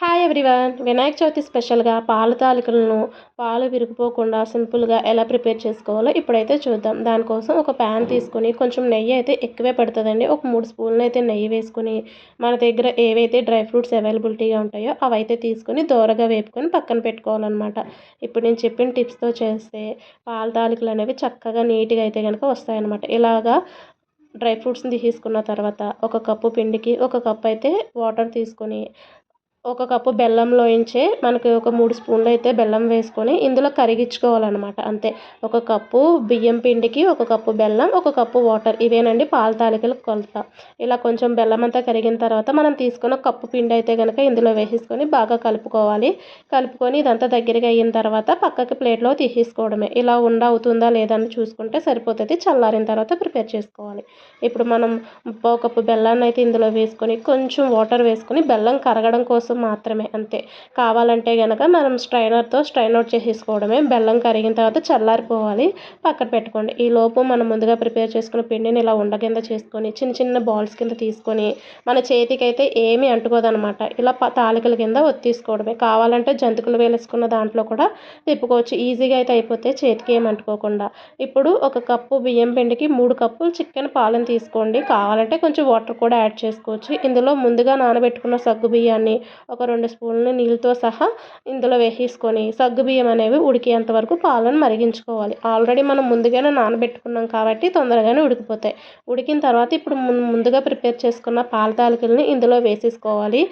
Hi everyone Vinayaka Chavithi స్పెషల్గా పాల తాలికలను పాలు విరిగిపోకుండా సింపుల్గా ఎలా ప్రిపేర్ చేసుకోవాలో ఇప్పుడైతే చూద్దాం. దానికోసం ఒక ప్యాన్ తీసుకొని కొంచెం నెయ్యి అయితే ఎక్కువే పడుతుందండి. ఒక మూడు స్పూన్లు అయితే నెయ్యి వేసుకుని మన దగ్గర ఏవైతే డ్రై ఫ్రూట్స్ అవైలబిలిటీగా ఉంటాయో అవైతే తీసుకొని దూరగా వేపుకొని పక్కన పెట్టుకోవాలన్నమాట. ఇప్పుడు నేను చెప్పిన టిప్స్తో చేస్తే పాల తాలికలు అనేవి చక్కగా నీట్గా అయితే కనుక వస్తాయన్నమాట. ఇలాగా డ్రై ఫ్రూట్స్ని తీసుకున్న తర్వాత ఒక కప్పు పిండికి ఒక కప్ అయితే వాటర్ తీసుకొని ఒక కప్పు బెల్లంలోంచే మనకి ఒక మూడు స్పూన్లు అయితే బెల్లం వేసుకొని ఇందులో కరిగించుకోవాలన్నమాట అంతే. ఒక కప్పు బియ్యం పిండికి ఒక కప్పు బెల్లం ఒక కప్పు వాటర్ ఇవేనండి పాల తాలికలు కొలత. ఇలా కొంచెం బెల్లం అంతా కరిగిన తర్వాత మనం తీసుకున్న కప్పు పిండి అయితే కనుక ఇందులో వేసేసుకొని బాగా కలుపుకోవాలి. కలుపుకొని ఇదంతా దగ్గరగా అయిన తర్వాత పక్కకి ప్లేట్లో తీసేసుకోవడమే. ఇలా ఉండ అవుతుందా లేదా అని చూసుకుంటే సరిపోతుంది. చల్లారిన తర్వాత ప్రిపేర్ చేసుకోవాలి. ఇప్పుడు మనం ఒక కప్పు బెల్లాన్ని అయితే ఇందులో వేసుకొని కొంచెం వాటర్ వేసుకొని బెల్లం కరగడం కోసం మాత్రమే అంతే. కావాలంటే కనుక మనం స్ట్రైనర్తో స్ట్రైన్ అవుట్ చేసేసుకోవడమే. బెల్లం కరిగిన తర్వాత చల్లారిపోవాలి. పక్కన పెట్టుకోండి. ఈ లోపు మనం ముందుగా ప్రిపేర్ చేసుకున్న పిండిని ఇలా ఉండ కింద చేసుకొని చిన్న చిన్న బాల్స్ కింద తీసుకొని మన చేతికి అయితే ఏమీ అంటుకోదనమాట. ఇలా తాలికల కింద ఒత్తీసుకోవడమే. కావాలంటే జంతికలు వేలేసుకున్న దాంట్లో కూడా తిప్పుకోవచ్చు. ఈజీగా అయితే అయిపోతే చేతికి ఏమి అంటుకోకుండా. ఇప్పుడు ఒక కప్పు బియ్యం పిండికి మూడు కప్పులు చికెన్ పాలను తీసుకోండి. కావాలంటే కొంచెం వాటర్ కూడా యాడ్ చేసుకోవచ్చు. ఇందులో ముందుగా నానబెట్టుకున్న సగ్గు బియ్యాన్ని ఒక రెండు స్పూన్లు నీళ్ళతో సహా ఇందులో వేసేసుకొని సగ్గుబియ్యం అనేవి ఉడికేంత వరకు పాలను మరిగించుకోవాలి. ఆల్రెడీ మనం ముందుగానే నానబెట్టుకున్నాం కాబట్టి తొందరగానే ఉడికిపోతాయి. ఉడికిన తర్వాత ఇప్పుడు ముందుగా ప్రిపేర్ చేసుకున్న పాల తాలికల్ని ఇందులో వేసేసుకోవాలి.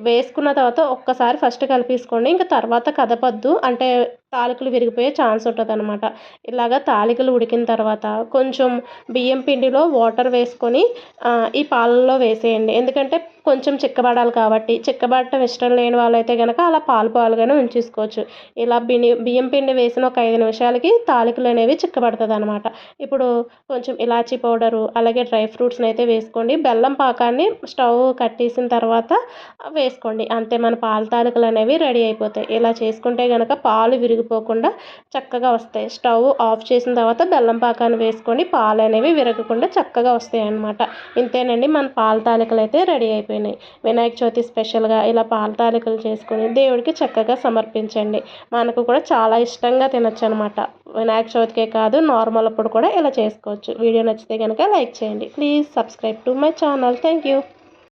వేసుకున్న తర్వాత ఒక్కసారి ఫస్ట్ కలిపేసుకోండి. ఇంకా తర్వాత కదపద్దు. అంటే తాలికలు విరిగిపోయే ఛాన్స్ ఉంటుంది అనమాట ఇలాగ తాలికలు ఉడికిన తర్వాత కొంచెం బియ్యం పిండిలో వాటర్ వేసుకొని ఈ పాలల్లో వేసేయండి. ఎందుకంటే కొంచెం చిక్కబడాలి కాబట్టి. చిక్కబడటం ఇష్టం లేని వాళ్ళైతే కనుక అలా పాలు పాలుగానే ఉంచేసుకోవచ్చు. ఇలా బిని బియ్యం పిండి వేసిన ఒక ఐదు నిమిషాలకి తాలికలు అనేవి చిక్కబడుతుంది అనమాట ఇప్పుడు కొంచెం ఇలాచీ పౌడరు అలాగే డ్రై ఫ్రూట్స్ని అయితే వేసుకోండి. బెల్లం పాకాన్ని స్టవ్ కట్టేసిన తర్వాత వేసుకోండి. అంతే మన పాల తాలికలు అనేవి రెడీ అయిపోతాయి. ఇలా చేసుకుంటే కనుక పాలు విరిగి విరిగిపోకుండా చక్కగా వస్తాయి. స్టవ్ ఆఫ్ చేసిన తర్వాత బెల్లం పాకాన్ని వేసుకొని పాలు అనేవి విరగకుండా చక్కగా వస్తాయి అనమాట ఇంతేనండి మన పాల తాలికలు అయితే రెడీ అయిపోయినాయి. వినాయక చవితి స్పెషల్గా ఇలా పాల తాలికలు చేసుకొని దేవుడికి చక్కగా సమర్పించండి. మనకు కూడా చాలా ఇష్టంగా తినచ్చు అనమాట వినాయక చవితికే కాదు నార్మల్ అప్పుడు కూడా ఇలా చేసుకోవచ్చు. వీడియో నచ్చితే కనుక లైక్ చేయండి. Please subscribe to my channel. Thank you